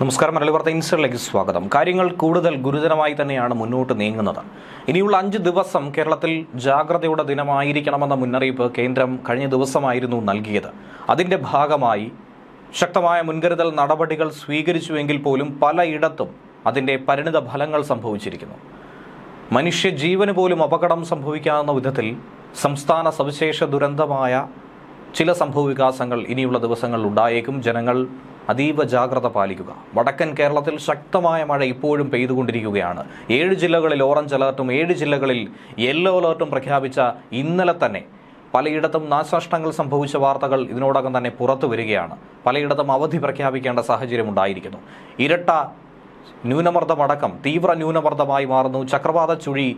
നമസ്കാരം മലയാളി വാർത്ത ഇൻസ്റ്ററിലേക്ക് സ്വാഗതം. കാര്യങ്ങൾ കൂടുതൽ ഗുരുതരമായി തന്നെയാണ് മുന്നോട്ട് നീങ്ങുന്നത്. ഇനിയുള്ള അഞ്ച് ദിവസം കേരളത്തിൽ ജാഗ്രതയുടെ ദിനമായിരിക്കണമെന്ന മുന്നറിയിപ്പ് കേന്ദ്രം കഴിഞ്ഞ ദിവസമായിരുന്നു നൽകിയത്. അതിന്റെ ഭാഗമായി ശക്തമായ മുൻകരുതൽ നടപടികൾ സ്വീകരിച്ചുവെങ്കിൽ പോലും പലയിടത്തും അതിന്റെ പരിണിത ഫലങ്ങൾ സംഭവിച്ചിരിക്കുന്നു. മനുഷ്യജീവന് പോലും അപകടം സംഭവിക്കാവുന്ന വിധത്തിൽ സംസ്ഥാന സവിശേഷ ദുരന്തമായ ചില സംഭവ വികാസങ്ങൾ ഇനിയുള്ള ദിവസങ്ങളിൽ ഉണ്ടായേക്കും. ജനങ്ങൾ അതീവ ജാഗ്രത പാലിക്കുക. വടക്കൻ കേരളത്തിൽ ശക്തമായ മഴ ഇപ്പോഴും പെയ്തുകൊണ്ടിരിക്കുകയാണ്. ഏഴ് ജില്ലകളിൽ ഓറഞ്ച് അലർട്ടും ഏഴ് ജില്ലകളിൽ യെല്ലോ അലർട്ടും പ്രഖ്യാപിച്ച ഇന്നലെ തന്നെ പലയിടത്തും നാശനഷ്ടങ്ങൾ സംഭവിച്ച വാർത്തകൾ ഇതിനോടകം തന്നെ പുറത്തു വരികയാണ്. പലയിടത്തും അവധി പ്രഖ്യാപിക്കേണ്ട സാഹചര്യം ഉണ്ടായിരിക്കുന്നു. ഇരട്ട ന്യൂനമർദ്ദമടക്കം തീവ്ര ന്യൂനമർദ്ദമായി മാറുന്നു. ചക്രവാത ചുഴി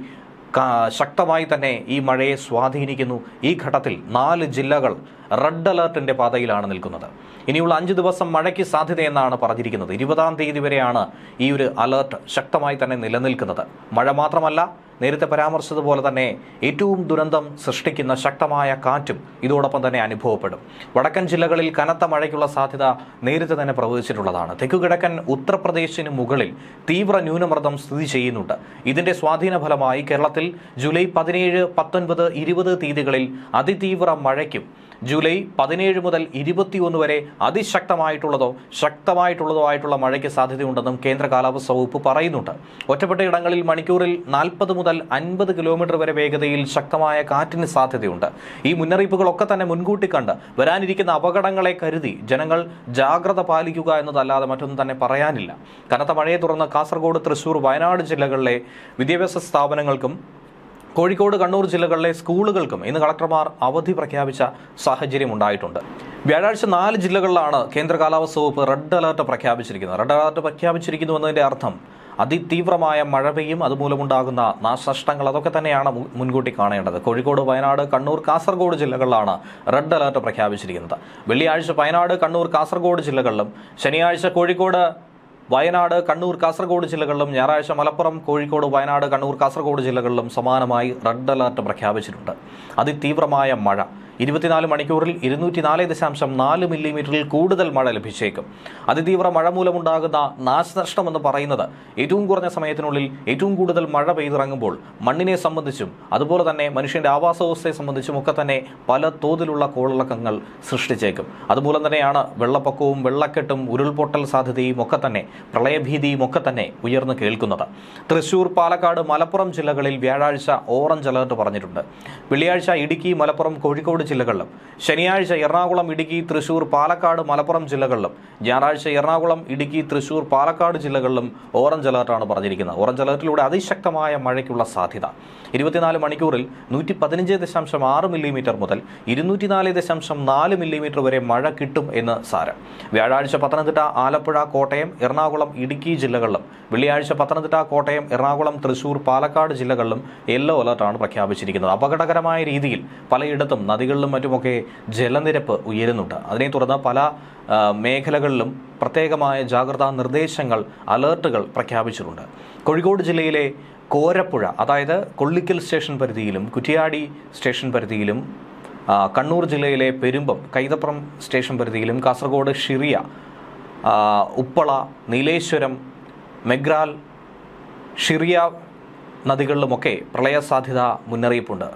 ശക്തമായി തന്നെ ഈ മഴയെ സ്വാധീനിക്കുന്നു. ഈ ഘട്ടത്തിൽ നാല് ജില്ലകൾ റെഡ് അലർട്ടിന്റെ പാതയിലാണ് നിൽക്കുന്നത്. ഇനിയുള്ള അഞ്ച് ദിവസം മഴയ്ക്ക് സാധ്യതയെന്നാണ് പറഞ്ഞിരിക്കുന്നത്. ഇരുപതാം തീയതി വരെയാണ് ഈ ഒരു അലർട്ട് ശക്തമായി തന്നെ നിലനിൽക്കുന്നത്. മഴ മാത്രമല്ല നേരത്തെ പരാമർശിച്ചതുപോലെ തന്നെ ഏറ്റവും ദുരന്തം സൃഷ്ടിക്കുന്ന ശക്തമായ കാറ്റും ഇതോടൊപ്പം തന്നെ അനുഭവപ്പെടും. വടക്കൻ ജില്ലകളിൽ കനത്ത മഴയ്ക്കുള്ള സാധ്യത നേരത്തെ തന്നെ പ്രവചിച്ചിട്ടുള്ളതാണ്. തെക്കുകിഴക്കൻ ഉത്തർപ്രദേശിന് മുകളിൽ തീവ്ര ന്യൂനമർദ്ദം സ്ഥിതി ചെയ്യുന്നുണ്ട്. ഇതിന്റെ സ്വാധീന ഫലമായി കേരളത്തിൽ ജൂലൈ പതിനേഴ് പത്തൊൻപത് ഇരുപത് തീയതികളിൽ അതിതീവ്ര മഴയ്ക്കും ജൂലൈ പതിനേഴ് മുതൽ ഇരുപത്തിയൊന്ന് വരെ അതിശക്തമായിട്ടുള്ളതോ ശക്തമായിട്ടുള്ളതോ ആയിട്ടുള്ള മഴയ്ക്ക് സാധ്യതയുണ്ടെന്നും കേന്ദ്ര കാലാവസ്ഥ വകുപ്പ് പറയുന്നുണ്ട്. ഒറ്റപ്പെട്ട ഇടങ്ങളിൽ മണിക്കൂറിൽ നാൽപ്പത് മുതൽ അൻപത് കിലോമീറ്റർ വരെ വേഗതയിൽ ശക്തമായ കാറ്റിന് സാധ്യതയുണ്ട്. ഈ മുന്നറിയിപ്പുകളൊക്കെ തന്നെ മുൻകൂട്ടി കണ്ട് വരാനിരിക്കുന്ന അപകടങ്ങളെ കരുതി ജനങ്ങൾ ജാഗ്രത പാലിക്കുക എന്നതല്ലാതെ മറ്റൊന്നും തന്നെ പറയാനില്ല. കനത്ത മഴയെ തുടർന്ന് കാസർഗോഡ് തൃശൂർ വയനാട് ജില്ലകളിലെ വിദ്യാഭ്യാസ സ്ഥാപനങ്ങൾക്കും കോഴിക്കോട് കണ്ണൂർ ജില്ലകളിലെ സ്കൂളുകൾക്കും ഇന്ന് കളക്ടർമാർ അവധി പ്രഖ്യാപിച്ച സാഹചര്യം ഉണ്ടായിട്ടുണ്ട്. വ്യാഴാഴ്ച നാല് ജില്ലകളിലാണ് കേന്ദ്ര കാലാവസ്ഥ വകുപ്പ് റെഡ് അലർട്ട് പ്രഖ്യാപിച്ചിരിക്കുന്നത്. റെഡ് അലർട്ട് പ്രഖ്യാപിച്ചിരിക്കുന്നു എന്നതിന്റെ അർത്ഥം അതിതീവ്രമായ മഴ പെയ്യും അതുമൂലമുണ്ടാകുന്ന നാശനഷ്ടങ്ങൾ അതൊക്കെ തന്നെയാണ് മുൻകൂട്ടി കാണേണ്ടത്. കോഴിക്കോട് വയനാട് കണ്ണൂർ കാസർഗോഡ് ജില്ലകളിലാണ് റെഡ് അലർട്ട് പ്രഖ്യാപിച്ചിരിക്കുന്നത്. വെള്ളിയാഴ്ച വയനാട് കണ്ണൂർ കാസർഗോഡ് ജില്ലകളിലും ശനിയാഴ്ച കോഴിക്കോട് വയനാട് കണ്ണൂർ കാസർഗോഡ് ജില്ലകളിലും ഞായറാഴ്ച മലപ്പുറം കോഴിക്കോട് വയനാട് കണ്ണൂർ കാസർഗോഡ് ജില്ലകളിലും സമാനമായി റെഡ് അലർട്ട് പ്രഖ്യാപിച്ചിട്ടുണ്ട്. അതിതീവ്രമായ മഴ. ഇരുപത്തിനാല് മണിക്കൂറിൽ ഇരുന്നൂറ്റി നാല് ദശാംശം നാല് മില്ലിമീറ്ററിൽ കൂടുതൽ മഴ ലഭിച്ചേക്കും. അതിതീവ്ര മഴ മൂലമുണ്ടാകുന്ന നാശനഷ്ടം എന്ന് പറയുന്നത് ഏറ്റവും കുറഞ്ഞ സമയത്തിനുള്ളിൽ ഏറ്റവും കൂടുതൽ മഴ പെയ്തിറങ്ങുമ്പോൾ മണ്ണിനെ സംബന്ധിച്ചും അതുപോലെ തന്നെ മനുഷ്യന്റെ ആവാസ വ്യവസ്ഥയെ സംബന്ധിച്ചും ഒക്കെ തന്നെ പല തോതിലുള്ള കോളിളക്കങ്ങൾ സൃഷ്ടിച്ചേക്കും. അതുമൂലം തന്നെയാണ് വെള്ളപ്പൊക്കവും വെള്ളക്കെട്ടും ഉരുൾപൊട്ടൽ സാധ്യതയും ഒക്കെ തന്നെ പ്രളയഭീതിയും ഒക്കെ തന്നെ ഉയർന്നു കേൾക്കുന്നത്. തൃശൂർ പാലക്കാട് മലപ്പുറം ജില്ലകളിൽ വ്യാഴാഴ്ച ഓറഞ്ച് അലർട്ട് പറഞ്ഞിട്ടുണ്ട്. വെള്ളിയാഴ്ച ഇടുക്കി മലപ്പുറം കോഴിക്കോട് ജില്ലകളിലും. ശനിയാഴ്ച എറണാകുളം ഇടുക്കി തൃശൂർ പാലക്കാട് മലപ്പുറം ജില്ലകളിലും. ഞായറാഴ്ച എറണാകുളം ഇടുക്കി തൃശൂർ പാലക്കാട് ജില്ലകളിലും ഓറഞ്ച് അലർട്ടാണ് പറഞ്ഞിരിക്കുന്നത്. ഓറഞ്ച് അലർട്ടിലൂടെ അതിശക്തമായ മഴയ്ക്കുള്ള സാധ്യത. ഇരുപത്തിനാല് മണിക്കൂറിൽ നൂറ്റി പതിനഞ്ച് ദശാംശം ആറ് മില്ലിമീറ്റർ മുതൽ ഇരുന്നൂറ്റിനാല് ദശാംശം നാല് മില്ലിമീറ്റർ വരെ മഴ കിട്ടും എന്ന് സാരം. വ്യാഴാഴ്ച പത്തനംതിട്ട ആലപ്പുഴ കോട്ടയം എറണാകുളം ഇടുക്കി ജില്ലകളിലും വെള്ളിയാഴ്ച പത്തനംതിട്ട കോട്ടയം എറണാകുളം തൃശൂർ പാലക്കാട് ജില്ലകളിലും യെല്ലോ അലർട്ടാണ് പ്രഖ്യാപിച്ചിരിക്കുന്നത്. അപകടകരമായ രീതിയിൽ പലയിടത്തും നദികളിലും മറ്റുമൊക്കെ ജലനിരപ്പ് ഉയരുന്നുണ്ട്. അതിനെ തുടർന്ന് പല മേഖലകളിലും പ്രത്യേകമായ ജാഗ്രതാ നിർദ്ദേശങ്ങൾ അലേർട്ടുകൾ പ്രഖ്യാപിച്ചിട്ടുണ്ട്. കോഴിക്കോട് ജില്ലയിലെ കോരപ്പുഴ അതായത് കൊള്ളിക്കൽ സ്റ്റേഷൻ പരിധിയിലും കുറ്റിയാടി സ്റ്റേഷൻ പരിധിയിലും കണ്ണൂർ ജില്ലയിലെ പെരുമ്പം കൈതപ്രം സ്റ്റേഷൻ പരിധിയിലും കാസർഗോഡ് ഷിറിയ ഉപ്പള നീലേശ്വരം മെഗ്രാൽ ഷിറിയ നദികളിലുമൊക്കെ പ്രളയ സാധ്യത മുന്നറിയിപ്പുണ്ട്.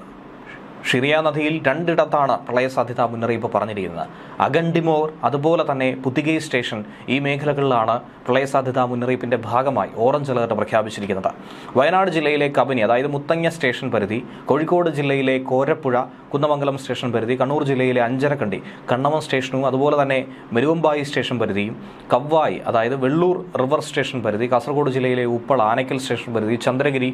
ഷിറിയ നദിയിൽ രണ്ടിടത്താണ് പ്രളയ സാധ്യതാ മുന്നറിയിപ്പ് പറഞ്ഞിരിക്കുന്നത്. അഗണ്ടിമോർ അതുപോലെ തന്നെ പുത്തിഗൈ സ്റ്റേഷൻ ഈ മേഖലകളിലാണ് പ്രളയ സാധ്യതാ മുന്നറിയിപ്പിന്റെ ഭാഗമായി ഓറഞ്ച് അലർട്ട് പ്രഖ്യാപിച്ചിരിക്കുന്നത്. വയനാട് ജില്ലയിലെ കബനി അതായത് മുത്തങ്ങ സ്റ്റേഷൻ പരിധി കോഴിക്കോട് ജില്ലയിലെ കോരപ്പുഴ കുന്നമംഗലം സ്റ്റേഷൻ പരിധി കണ്ണൂർ ജില്ലയിലെ അഞ്ചരക്കണ്ടി കണ്ണമം സ്റ്റേഷനും അതുപോലെ തന്നെ മെരുവമ്പായി സ്റ്റേഷൻ പരിധിയും കവ്വായി അതായത് വെള്ളൂർ റിവർ സ്റ്റേഷൻ പരിധി കാസർഗോഡ് ജില്ലയിലെ ഉപ്പള ആനക്കൽ സ്റ്റേഷൻ പരിധി ചന്ദ്രഗിരി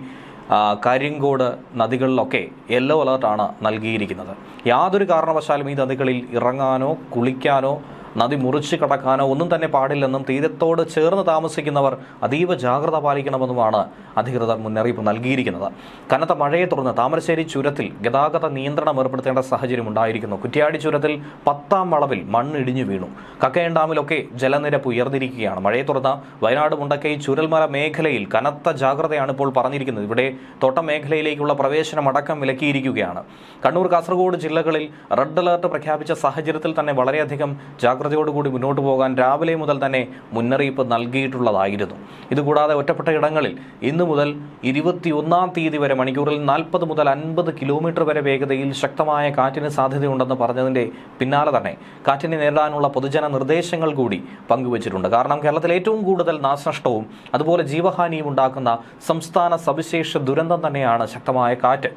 കരിങ്കോട് നദികളിലൊക്കെ യെല്ലോ അലർട്ടാണ് നൽകിയിരിക്കുന്നത്. യാതൊരു കാരണവശാലും ഈ നദികളിൽ ഇറങ്ങാനോ കുളിക്കാനോ നദി മുറിച്ച് കടക്കാനോ ഒന്നും തന്നെ പാടില്ലെന്നും തീരത്തോട് ചേർന്ന് താമസിക്കുന്നവർ അതീവ ജാഗ്രത പാലിക്കണമെന്നുമാണ് അധികൃതർ മുന്നറിയിപ്പ് നൽകിയിരിക്കുന്നത്. കനത്ത മഴയെ തുടർന്ന് താമരശ്ശേരി ചുരത്തിൽ ഗതാഗത നിയന്ത്രണം ഏർപ്പെടുത്തേണ്ട സാഹചര്യം ഉണ്ടായിരിക്കുന്നു. കുറ്റ്യാടി ചുരത്തിൽ പത്താം വളവിൽ മണ്ണ് ഇടിഞ്ഞു വീണു. കക്കയം ഡാമിലൊക്കെ ജലനിരപ്പ് ഉയർന്നിരിക്കുകയാണ്. മഴയെ തുടർന്ന് വയനാട് മുണ്ടക്കൈ ചുരൽമല മേഖലയിൽ കനത്ത ജാഗ്രതയാണ് ഇപ്പോൾ പറഞ്ഞിരിക്കുന്നത്. ഇവിടെ തോട്ടം മേഖലയിലേക്കുള്ള പ്രവേശനം അടക്കം വിലക്കിയിരിക്കുകയാണ്. കണ്ണൂർ കാസർഗോഡ് ജില്ലകളിൽ റെഡ് അലർട്ട് പ്രഖ്യാപിച്ച സാഹചര്യത്തിൽ തന്നെ വളരെയധികം ജാഗ്രത ജാഗ്രതയോടുകൂടി മുന്നോട്ട് പോകാൻ രാവിലെ മുതൽ തന്നെ മുന്നറിയിപ്പ് നൽകിയിട്ടുള്ളതായിരുന്നു. ഇതുകൂടാതെ ഒറ്റപ്പെട്ട ഇടങ്ങളിൽ ഇന്നു മുതൽ ഇരുപത്തിയൊന്നാം തീയതി വരെ മണിക്കൂറിൽ നാൽപ്പത് മുതൽ അൻപത് കിലോമീറ്റർ വരെ വേഗതയിൽ ശക്തമായ കാറ്റിന് സാധ്യതയുണ്ടെന്ന് പറഞ്ഞതിന്റെ പിന്നാലെ തന്നെ കാറ്റിനെ നേരിടാനുള്ള പൊതുജന നിർദ്ദേശങ്ങൾ കൂടി പങ്കുവച്ചിട്ടുണ്ട്. കാരണം കേരളത്തിൽ ഏറ്റവും കൂടുതൽ നാശനഷ്ടവും അതുപോലെ ജീവഹാനിയും ഉണ്ടാക്കുന്ന സംസ്ഥാന സവിശേഷ ദുരന്തം തന്നെയാണ് ശക്തമായ കാറ്റ്.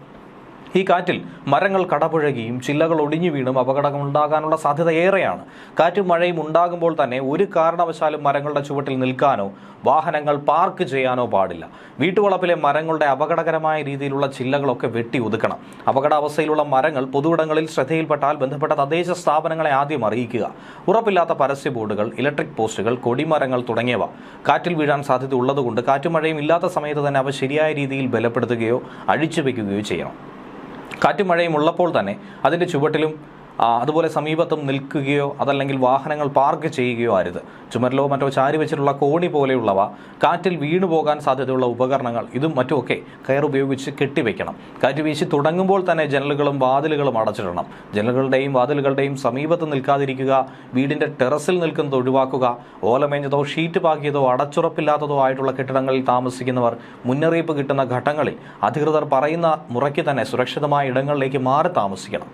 ഈ കാറ്റിൽ മരങ്ങൾ കടപുഴകിയും ചില്ലകൾ ഒടിഞ്ഞു വീണും അപകടങ്ങൾ ഉണ്ടാകാനുള്ള സാധ്യത ഏറെയാണ്. കാറ്റും മഴയും ഉണ്ടാകുമ്പോൾ തന്നെ ഒരു കാരണവശാലും മരങ്ങളുടെ ചുവട്ടിൽ നിൽക്കാനോ വാഹനങ്ങൾ പാർക്ക് ചെയ്യാനോ പാടില്ല. വീട്ടുവളപ്പിലെ മരങ്ങളുടെ അപകടകരമായ രീതിയിലുള്ള ചില്ലകളൊക്കെ വെട്ടി ഒതുക്കണം. അപകടാവസ്ഥയിലുള്ള മരങ്ങൾ പൊതുവിടങ്ങളിൽ ശ്രദ്ധയിൽപ്പെട്ടാൽ ബന്ധപ്പെട്ട തദ്ദേശ സ്ഥാപനങ്ങളെ ആദ്യം അറിയിക്കുക. ഉറപ്പില്ലാത്ത പരസ്യ ബോർഡുകൾ ഇലക്ട്രിക് പോസ്റ്റുകൾ കൊടിമരങ്ങൾ തുടങ്ങിയവ. കാറ്റിൽ വീഴാൻ സാധ്യത ഉള്ളതുകൊണ്ട് കാറ്റും മഴയും ഇല്ലാത്ത സമയത്ത് തന്നെ അവ ശരിയായ രീതിയിൽ ബലപ്പെടുത്തുകയോ അഴിച്ചു വയ്ക്കുകയോ ചെയ്യണം. കാറ്റും മഴയും ഉള്ളപ്പോൾ തന്നെ അതിന്റെ ചുവട്ടിലും അതുപോലെ സമീപത്തും നിൽക്കുകയോ അതല്ലെങ്കിൽ വാഹനങ്ങൾ പാർക്ക് ചെയ്യുകയോ അരുത് ചുമരിലോ മറ്റോ ചാരി വെച്ചിട്ടുള്ള കോണി പോലെയുള്ളവ കാറ്റിൽ വീണു പോകാൻ സാധ്യതയുള്ള ഉപകരണങ്ങൾ ഇതും മറ്റുമൊക്കെ കയർ ഉപയോഗിച്ച് കെട്ടിവെക്കണം. കാറ്റ് വീശി തുടങ്ങുമ്പോൾ തന്നെ ജനലുകളും വാതിലുകളും അടച്ചിടണം. ജനലുകളുടെയും വാതിലുകളുടെയും സമീപത്ത് നിൽക്കാതിരിക്കുക വീടിന്റെ ടെറസിൽ നിൽക്കുന്നത് ഒഴിവാക്കുക ഓലമേഞ്ഞതോ ഷീറ്റ് പാക്കിയതോ അടച്ചുറപ്പില്ലാത്തതോ ആയിട്ടുള്ള കെട്ടിടങ്ങളിൽ താമസിക്കുന്നവർ മുന്നറിയിപ്പ് കിട്ടുന്ന ഘട്ടങ്ങളിൽ അധികൃതർ പറയുന്ന മുറയ്ക്ക് തന്നെ സുരക്ഷിതമായ ഇടങ്ങളിലേക്ക് മാറി താമസിക്കണം.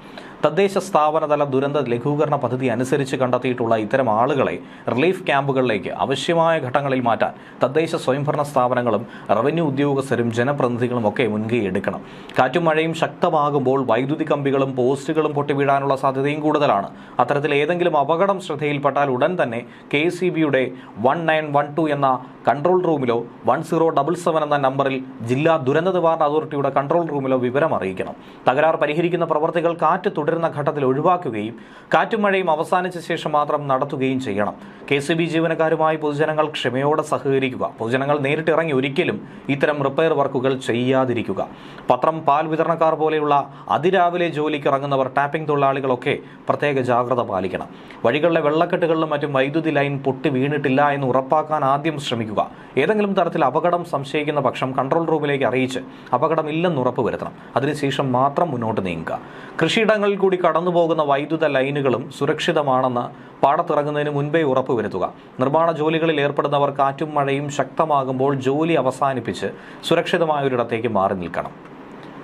തദ്ദേശ സ്ഥാപനതല ദുരന്ത ലഘൂകരണ പദ്ധതി അനുസരിച്ച് കണ്ടെത്തിയിട്ടുള്ള ഇത്തരം ആളുകളെ റിലീഫ് ക്യാമ്പുകളിലേക്ക് ആവശ്യമായ ഘട്ടങ്ങളിൽ മാറ്റാൻ തദ്ദേശ സ്വയംഭരണ സ്ഥാപനങ്ങളും റവന്യൂ ഉദ്യോഗസ്ഥരും ജനപ്രതിനിധികളും ഒക്കെ മുൻകൈ എടുക്കണം. കാറ്റും മഴയും ശക്തമാകുമ്പോൾ വൈദ്യുതി കമ്പികളും പോസ്റ്റുകളും പൊട്ടിവീഴാനുള്ള സാധ്യതയും കൂടുതലാണ്. അത്തരത്തിൽ ഏതെങ്കിലും അപകടം ശ്രദ്ധയിൽപ്പെട്ടാൽ ഉടൻ തന്നെ കെ സി ബിയുടെ വൺ നയൻ വൺ ടു എന്ന കൺട്രോൾ റൂമിലോ വൺ സീറോ ഡബിൾ സെവൻ എന്ന നമ്പറിൽ ജില്ലാ ദുരന്ത നിവാരണ അതോറിറ്റിയുടെ കൺട്രോൾ റൂമിലോ വിവരം അറിയിക്കണം. തകരാർ പരിഹരിക്കുന്ന പ്രവർത്തികൾ കാറ്റ് തുടരുന്ന ഘട്ടത്തിൽ ഒഴിവാക്കുകയും കാറ്റും മഴയും അവസാനിച്ച ശേഷം മാത്രം നടത്തുകയും ചെയ്യണം. കെ സി ബി ജീവനക്കാരുമായി പൊതുജനങ്ങൾ ക്ഷമയോടെ സഹകരിക്കുക. പൊതുജനങ്ങൾ നേരിട്ട് ഇറങ്ങി ഒരിക്കലും ഇത്തരം റിപ്പയർ വർക്കുകൾ ചെയ്യാതിരിക്കുക. പത്രം പാൽ വിതരണക്കാർ പോലെയുള്ള അതിരാവിലെ ജോലിക്ക് ഇറങ്ങുന്നവർ ടാപ്പിംഗ് തൊഴിലാളികളൊക്കെ പ്രത്യേക ജാഗ്രത പാലിക്കണം. വഴികളിലെ വെള്ളക്കെട്ടുകളിലും മറ്റും വൈദ്യുതി ലൈൻ പൊട്ടി വീണിട്ടില്ല എന്ന് ഉറപ്പാക്കാൻ ആദ്യം ശ്രമിക്കുക. ഏതെങ്കിലും തരത്തിൽ അപകടം സംശയിക്കുന്ന പക്ഷം കൺട്രോൾ റൂമിലേക്ക് അറിയിച്ച് അപകടമില്ലെന്ന് ഉറപ്പുവരുത്തണം അതിനുശേഷം മാത്രം മുന്നോട്ട് നീങ്ങുക. കൃഷിയിടങ്ങളിൽ കൂടി കടന്നു പോകുന്ന വൈദ്യുത ലൈനുകളും സുരക്ഷിതമാണെന്ന് പാടത്തിറങ്ങുന്നതിന് മുൻപേ ഉറപ്പ് വരുത്തുക. നിർമ്മാണ ജോലികളിൽ ഏർപ്പെടുന്നവർ കാറ്റും മഴയും ശക്തമാകുമ്പോൾ ജോലി അവസാനിപ്പിച്ച് സുരക്ഷിതമായ ഒരിടത്തേക്ക് മാറി നിൽക്കണം.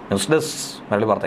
ന്യൂസ് ഡെസ്ക് മരളി വാർത്ത